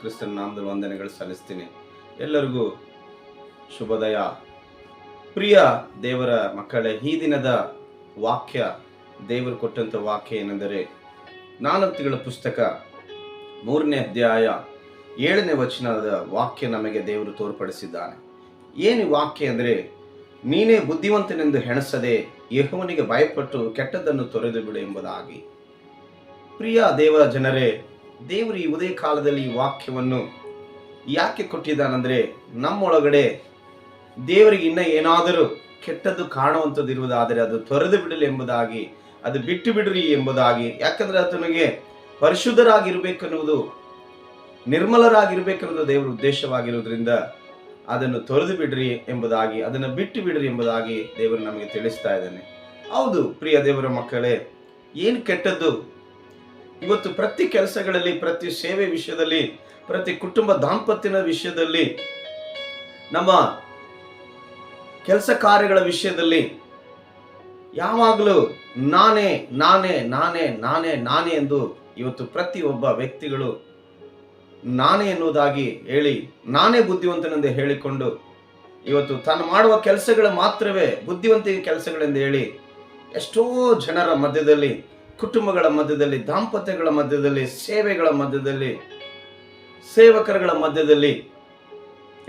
ಕ್ರಿಸ್ತನ ನಾಮದಲ್ಲಿ ವಂದನೆಗಳು ಸಲ್ಲಿಸ್ತೀನಿ. ಎಲ್ಲರಿಗೂ ಶುಭದಯ. ಪ್ರಿಯ ದೇವರ ಮಕ್ಕಳೇ, ಈ ದಿನದ ವಾಕ್ಯ, ದೇವರು ಕೊಟ್ಟಂತ ವಾಕ್ಯ ಏನೆಂದರೆ ನಾಲ್ಕು ತಿಂಗಳ ಪುಸ್ತಕ, ಮೂರನೇ ಅಧ್ಯಾಯ, ಏಳನೇ ವಚನದ ವಾಕ್ಯ ನಮಗೆ ದೇವರು ತೋರ್ಪಡಿಸಿದ್ದಾನೆ. ಏನು ವಾಕ್ಯ ಅಂದರೆ, ನೀನೇ ಬುದ್ಧಿವಂತನೆಂದು ಹೆಣಸದೆ ಯೆಹೋವನಿಗೆ ಭಯಪಟ್ಟು ಕೆಟ್ಟದ್ದನ್ನು ತೊರೆದು ಬಿಡು ಎಂಬುದಾಗಿ. ಪ್ರಿಯ ದೇವ ಜನರೇ ದೇವರು ಈ ಉದಯ ಕಾಲದಲ್ಲಿ ಈ ವಾಕ್ಯವನ್ನು ಯಾಕೆ ಕೊಟ್ಟಿದ್ದಾನಂದ್ರೆ ನಮ್ಮೊಳಗಡೆ ದೇವರಿಗೆ ಇನ್ನ ಏನಾದರೂ ಕೆಟ್ಟದ್ದು ಕಾಣುವಂಥದ್ದು ಇರುವುದಾದರೆ ಅದು ತೊರೆದು ಬಿಡಲಿ ಎಂಬುದಾಗಿ, ಅದು ಬಿಟ್ಟು ಬಿಡ್ರಿ ಎಂಬುದಾಗಿ, ಯಾಕಂದ್ರೆ ಆತನಿಗೆ ಪರಿಶುದ್ಧರಾಗಿರ್ಬೇಕನ್ನುವುದು ನಿರ್ಮಲರಾಗಿರ್ಬೇಕನ್ನೋದು ದೇವರ ಉದ್ದೇಶವಾಗಿರುವುದರಿಂದ ಅದನ್ನು ತೊರೆದು ಬಿಡ್ರಿ ಎಂಬುದಾಗಿ, ಅದನ್ನು ಬಿಟ್ಟು ಬಿಡ್ರಿ ಎಂಬುದಾಗಿ ದೇವರು ನಮಗೆ ತಿಳಿಸ್ತಾ ಇದ್ದಾನೆ. ಹೌದು, ಪ್ರಿಯ ದೇವರ ಮಕ್ಕಳೇ, ಏನು ಕೆಟ್ಟದ್ದು ಇವತ್ತು ಪ್ರತಿ ಕೆಲಸಗಳಲ್ಲಿ, ಪ್ರತಿ ಸೇವೆ ವಿಷಯದಲ್ಲಿ, ಪ್ರತಿ ಕುಟುಂಬ ದಾಂಪತ್ಯನ ವಿಷಯದಲ್ಲಿ, ನಮ್ಮ ಕೆಲಸ ಕಾರ್ಯಗಳ ವಿಷಯದಲ್ಲಿ ಯಾವಾಗಲೂ ನಾನೇ ನಾನೇ ನಾನೇ ನಾನೇ ನಾನೇ ಎಂದು ಇವತ್ತು ಪ್ರತಿಯೊಬ್ಬ ವ್ಯಕ್ತಿಗಳು ನಾನೇ ಎನ್ನುವುದಾಗಿ ಹೇಳಿ, ನಾನೇ ಬುದ್ಧಿವಂತನೆಂದು ಹೇಳಿಕೊಂಡು ಇವತ್ತು ತಾನು ಮಾಡುವ ಕೆಲಸಗಳು ಮಾತ್ರವೇ ಬುದ್ಧಿವಂತಿಕೆ ಕೆಲಸಗಳೆಂದು ಹೇಳಿ ಎಷ್ಟೋ ಜನರ ಮಧ್ಯದಲ್ಲಿ ಕುಟುಂಬಗಳ ಮಧ್ಯದಲ್ಲಿ, ದಾಂಪತ್ಯಗಳ ಮಧ್ಯದಲ್ಲಿ, ಸೇವೆಗಳ ಮಧ್ಯದಲ್ಲಿ, ಸೇವಕರುಗಳ ಮಧ್ಯದಲ್ಲಿ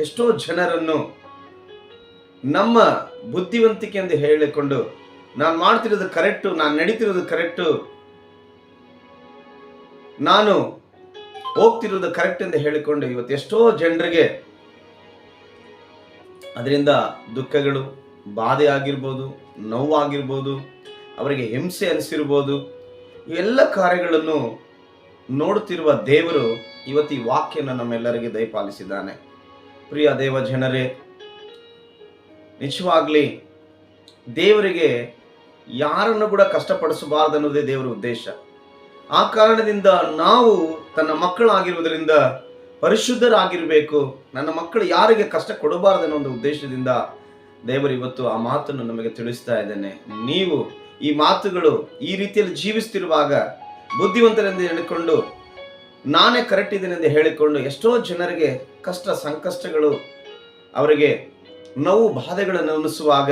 ಎಷ್ಟೋ ಜನರನ್ನು ನಮ್ಮ ಬುದ್ಧಿವಂತಿಕೆ ಎಂದು ಹೇಳಿಕೊಂಡು ನಾನು ಮಾಡ್ತಿರೋದು ಕರೆಕ್ಟು, ನಾನು ನಡೀತಿರೋದು ಕರೆಕ್ಟು, ನಾನು ಹೋಗ್ತಿರೋದು ಕರೆಕ್ಟ್ ಎಂದು ಹೇಳಿಕೊಂಡು ಇವತ್ತು ಎಷ್ಟೋ ಜನರಿಗೆ ಅದರಿಂದ ದುಃಖಗಳು ಬಾಧೆ ಆಗಿರ್ಬೋದು ನೋವಾಗಿರ್ಬೋದು, ಅವರಿಗೆ ಹಿಂಸೆ ಅನಿಸಿರ್ಬೋದು ಇವೆಲ್ಲ ಕಾರ್ಯಗಳನ್ನು ನೋಡುತ್ತಿರುವ ದೇವರು ಇವತ್ತು ಈ ವಾಕ್ಯನ ನಮ್ಮೆಲ್ಲರಿಗೆ ದಯಪಾಲಿಸಿದ್ದಾನೆ. ಪ್ರಿಯ ದೇವ ಜನರೇ, ನಿಜವಾಗ್ಲಿ ದೇವರಿಗೆ ಯಾರನ್ನು ಕೂಡ ಕಷ್ಟಪಡಿಸಬಾರದು ಅನ್ನೋದೇ ದೇವರ ಉದ್ದೇಶ. ಆ ಕಾರಣದಿಂದ ನಾವು ತನ್ನ ಮಕ್ಕಳಾಗಿರುವುದರಿಂದ, ಪರಿಶುದ್ಧರಾಗಿರಬೇಕು, ನನ್ನ ಮಕ್ಕಳು ಯಾರಿಗೆ ಕಷ್ಟ ಕೊಡಬಾರದು ಅನ್ನೋ ಒಂದು ಉದ್ದೇಶದಿಂದ ದೇವರು ಇವತ್ತು ಆ ಮಾತನ್ನು ನಮಗೆ ತಿಳಿಸ್ತಾ ಇದ್ದೇನೆ. ನೀವು ಈ ಮಾತುಗಳು ಈ ರೀತಿಯಲ್ಲಿ ಜೀವಿಸ್ತಿರುವಾಗ ಬುದ್ಧಿವಂತರೆಂದು ಹೇಳಿಕೊಂಡು, ನಾನೇ ಕರೆಕ್ಟ್ ಇದ್ದೇನೆ ಎಂದು ಹೇಳಿಕೊಂಡು ಎಷ್ಟೋ ಜನರಿಗೆ ಕಷ್ಟ ಸಂಕಷ್ಟಗಳು, ಅವರಿಗೆ ನೋವು, ಬಾಧೆಗಳನ್ನು ಅನಿಸುವಾಗ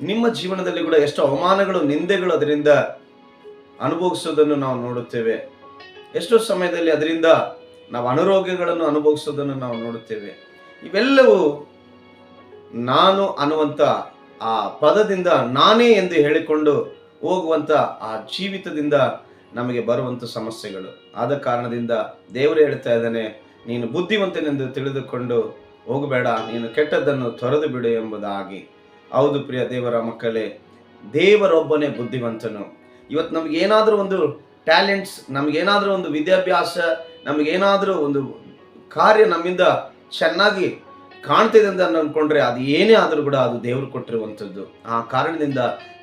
ನಿಮ್ಮ ಜೀವನದಲ್ಲಿ ಕೂಡ ಎಷ್ಟೋ ಅವಮಾನಗಳು, ನಿಂದೆಗಳು ಅದರಿಂದ ಅನುಭವಿಸೋದನ್ನು ನಾವು ನೋಡುತ್ತೇವೆ. ಎಷ್ಟೋ ಸಮಯದಲ್ಲಿ ಅದರಿಂದ ನಾವು ಅನಾರೋಗ್ಯಗಳನ್ನು ಅನುಭವಿಸೋದನ್ನು ನಾವು ನೋಡುತ್ತೇವೆ. ಇವೆಲ್ಲವೂ ನಾನು ಅನ್ನುವಂಥ ಆ ಪದದಿಂದ ನಾನೇ ಎಂದು ಹೇಳಿಕೊಂಡು ಹೋಗುವಂಥ ಆ ಜೀವಿತದಿಂದ ನಮಗೆ ಬರುವಂಥ ಸಮಸ್ಯೆಗಳು. ಆದ ಕಾರಣದಿಂದ ದೇವರು ಹೇಳ್ತಾ ಇದ್ದಾನೆ, ನೀನು ಬುದ್ಧಿವಂತನೆಂದು ತಿಳಿದುಕೊಂಡು ಹೋಗಬೇಡ, ನೀನು ಕೆಟ್ಟದ್ದನ್ನು ತೊರೆದು ಬಿಡು ಎಂಬುದಾಗಿ. ಹೌದು ಪ್ರಿಯ ದೇವರ ಮಕ್ಕಳೇ, ದೇವರೊಬ್ಬನೇ ಬುದ್ಧಿವಂತನು. ಇವತ್ತು ನಮ್ಗೆ ಏನಾದರೂ ಒಂದು ಟ್ಯಾಲೆಂಟ್ಸ್, ನಮಗೇನಾದರೂ ಒಂದು ವಿದ್ಯಾಭ್ಯಾಸ, ನಮಗೇನಾದರೂ ಒಂದು ಕಾರ್ಯ ನಮ್ಮಿಂದ ಚೆನ್ನಾಗಿ ಕಾಣ್ತಿದೆ ಅಂತ ಅನ್ಕೊಂಡ್ರೆ ಅದು ಏನೇ ಆದರೂ ಕೂಡ ಅದು ದೇವರು ಕೊಟ್ಟಿರುವಂಥದ್ದು. ಆ ಕಾರಣದಿಂದ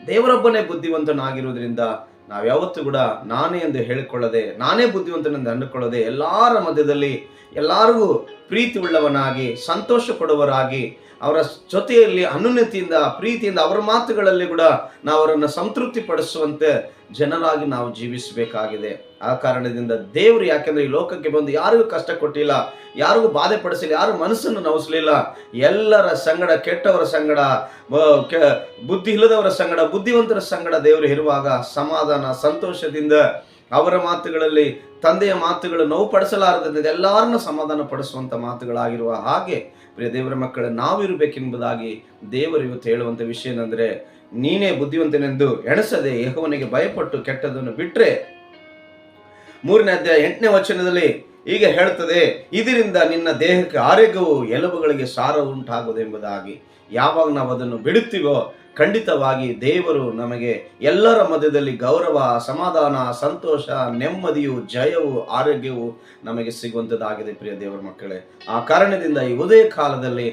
ದೇವರೊಬ್ಬನೇ ಬುದ್ಧಿವಂತನಾಗಿರುವುದರಿಂದ ನಾವು ಯಾವತ್ತೂ ಕೂಡ ನಾನೇ ಎಂದು ಹೇಳಿಕೊಳ್ಳದೆ, ನಾನೇ ಬುದ್ಧಿವಂತನೆಂದು ಅಂದುಕೊಳ್ಳದೆ ಎಲ್ಲರ ಮಧ್ಯದಲ್ಲಿ ಎಲ್ಲರಿಗೂ ಪ್ರೀತಿ ಉಳ್ಳವನಾಗಿ ಸಂತೋಷ ಕೊಡುವರಾಗಿ ಅವರ ಜೊತೆಯಲ್ಲಿ ಅನುನ್ನತಿಯಿಂದ, ಪ್ರೀತಿಯಿಂದ ಅವರ ಮಾತುಗಳಲ್ಲಿ ಕೂಡ ನಾವು ಅವರನ್ನು ಸಂತೃಪ್ತಿ ಪಡಿಸುವಂತೆ ಜನರಾಗಿ ನಾವು ಜೀವಿಸಬೇಕಾಗಿದೆ. ಆ ಕಾರಣದಿಂದ ದೇವರು ಯಾಕೆಂದ್ರೆ ಈ ಲೋಕಕ್ಕೆ ಬಂದು ಯಾರಿಗೂ ಕಷ್ಟ ಕೊಟ್ಟಿಲ್ಲ, ಯಾರಿಗೂ ಬಾಧೆ ಪಡಿಸಿಲ್ಲ, ಯಾರು ಮನಸ್ಸನ್ನು ನೋವಿಸಲಿಲ್ಲ, ಎಲ್ಲರ ಸಂಗಡ, ಕೆಟ್ಟವರ ಸಂಗಡ ಬುದ್ಧಿ ಇಲ್ಲದವರ ಸಂಗಡ, ಬುದ್ಧಿವಂತರ ಸಂಗಡ ದೇವರು ಇರುವಾಗ ಸಮಾಧಾನ, ಸಂತೋಷದಿಂದ ಅವರ ಮಾತುಗಳಲ್ಲಿ ತಂದೆಯ ಮಾತುಗಳು ನೋವು ಪಡಿಸಲಾರದಂತೆ ಎಲ್ಲರನ್ನ ಸಮಾಧಾನ ಪಡಿಸುವಂಥ ಮಾತುಗಳಾಗಿರುವ ಹಾಗೆ ಪ್ರಿಯ ದೇವರ ಮಕ್ಕಳು, ನಾವಿರಬೇಕೆಂಬುದಾಗಿ ದೇವರು ಇವತ್ತು ಹೇಳುವಂತ ವಿಷಯ ಏನಂದರೆ, ನೀನೇ ಬುದ್ಧಿವಂತನೆಂದು ಎಣಸದೆ ಯಹೋವನಿಗೆ ಭಯಪಟ್ಟು ಕೆಟ್ಟದನ್ನು ಬಿಟ್ಟರೆ ಮೂರನೇ ಅಧ್ಯಾಯ ಎಂಟನೇ ವಚನದಲ್ಲಿ ಹೀಗೆ ಹೇಳ್ತದೆ, ಇದರಿಂದ ನಿನ್ನ ದೇಹಕ್ಕೆ ಆರೋಗ್ಯವು ಎಲುಬುಗಳಿಗೆ ಸಾರ ಉಂಟಾಗುವುದೆಂಬುದಾಗಿ ಯಾವಾಗ ನಾವು ಅದನ್ನು ಬಿಡುತ್ತೀವೋ, ಖಂಡಿತವಾಗಿ ದೇವರು ನಮಗೆ ಎಲ್ಲರ ಮಧ್ಯದಲ್ಲಿ ಗೌರವ, ಸಮಾಧಾನ, ಸಂತೋಷ, ನೆಮ್ಮದಿಯು, ಜಯವು, ಆರೋಗ್ಯವು ನಮಗೆ ಸಿಗುವಂಥದ್ದಾಗಿದೆ ಪ್ರಿಯ ದೇವರ ಮಕ್ಕಳೇ. ಆ ಕಾರಣದಿಂದ ಈ ಉದಯ ಕಾಲದಲ್ಲಿ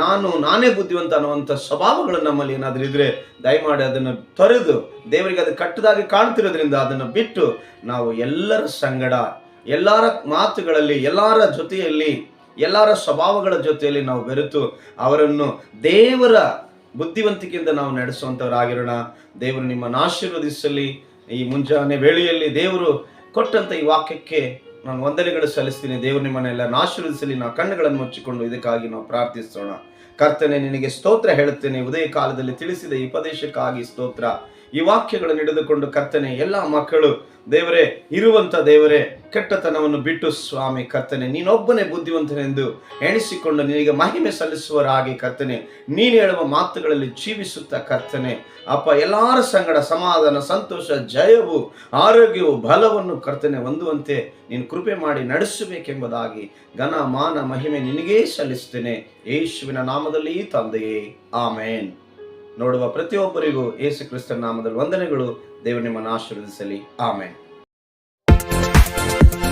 ನಾನು ನಾನೇ ಬುದ್ಧಿವಂತ ಅನ್ನುವಂಥ ಸ್ವಭಾವಗಳು ನಮ್ಮಲ್ಲಿ ಏನಾದರೂ ಇದ್ರೆ ದಯಮಾಡಿ ಅದನ್ನು ತೊರೆದು ದೇವರಿಗೆ ಅದು ಕಟ್ಟದಾಗಿ ಕಾಣ್ತಿರೋದ್ರಿಂದ ಅದನ್ನು ಬಿಟ್ಟು ನಾವು ಎಲ್ಲರ ಸಂಗಡ ಎಲ್ಲರ ಮಾತುಗಳಲ್ಲಿ, ಎಲ್ಲರ ಜೊತೆಯಲ್ಲಿ, ಎಲ್ಲರ ಸ್ವಭಾವಗಳ ಜೊತೆಯಲ್ಲಿ ನಾವು ಬೆರೆತು ಅವರನ್ನು ದೇವರ ಬುದ್ಧಿವಂತಿಕೆಯಿಂದ ನಾವು ನಡೆಸುವಂಥವರಾಗಿರೋಣ. ದೇವರು ನಿಮ್ಮನ್ನು ಆಶೀರ್ವದಿಸಲಿ. ಈ ಮುಂಜಾನೆ ವೇಳೆಯಲ್ಲಿ ದೇವರು ಕೊಟ್ಟಂತ ಈ ವಾಕ್ಯಕ್ಕೆ ನಾನು ವಂದನೆಗಳು ಸಲ್ಲಿಸ್ತೀನಿ. ದೇವರು ನಿಮ್ಮನ್ನೆಲ್ಲ ಆಶೀರ್ವದಿಸಲಿ. ನಾವು ಕಣ್ಣುಗಳನ್ನು ಮುಚ್ಚಿಕೊಂಡು ಇದಕ್ಕಾಗಿ ನಾವು ಪ್ರಾರ್ಥಿಸೋಣ. ಕರ್ತನೆ, ನಿನಗೆ ಸ್ತೋತ್ರ ಹೇಳುತ್ತೇನೆ. ಉದಯ ಕಾಲದಲ್ಲಿ ತಿಳಿಸಿದ ಈ ಉಪದೇಶಕ್ಕಾಗಿ ಸ್ತೋತ್ರ. ಈ ವಾಕ್ಯಗಳನ್ನು ಹಿಡಿದುಕೊಂಡು ಕರ್ತನೆ, ಎಲ್ಲ ಮಕ್ಕಳು, ದೇವರೇ ಇರುವಂತ ದೇವರೇ ಕೆಟ್ಟತನವನ್ನು ಬಿಟ್ಟು, ಸ್ವಾಮಿ ಕರ್ತನೆ, ನೀನೊಬ್ಬನೇ ಬುದ್ಧಿವಂತನೆಂದು ಎಣಿಸಿಕೊಂಡು ನಿನಗೆ ಮಹಿಮೆ ಸಲ್ಲಿಸುವರಾಗಿ ಕರ್ತನೆ, ನೀನು ಹೇಳುವ ಮಾತುಗಳಲ್ಲಿ ಜೀವಿಸುತ್ತ ಕರ್ತನೆ. ಅಪ್ಪ, ಎಲ್ಲರ ಸಂಗಡ ಸಮಾಧಾನ, ಸಂತೋಷ, ಜಯವು, ಆರೋಗ್ಯವು, ಬಲವನ್ನು ಕರ್ತನೆ ಹೊಂದುವಂತೆ ನೀನು ಕೃಪೆ ಮಾಡಿ ನಡೆಸಬೇಕೆಂಬುದಾಗಿ ಘನ, ಮಾನ, ಮಹಿಮೆ ನಿನಗೇ ಸಲ್ಲಿಸ್ತೇನೆ ಯೇಸುವಿನ ನಾಮದಲ್ಲಿ, ತಂದೆಯೇ. ಆಮೇನ್. ನೋಡುವ ಪ್ರತಿಯೊಬ್ಬರಿಗೂ ಯೇಸು ಕ್ರಿಸ್ತನ ನಾಮದಲ್ಲಿ ವಂದನೆಗಳು. ದೇವರು ನಿಮ್ಮನ್ನು ಆಶೀರ್ವದಿಸಲಿ. ಆಮೇನ್. you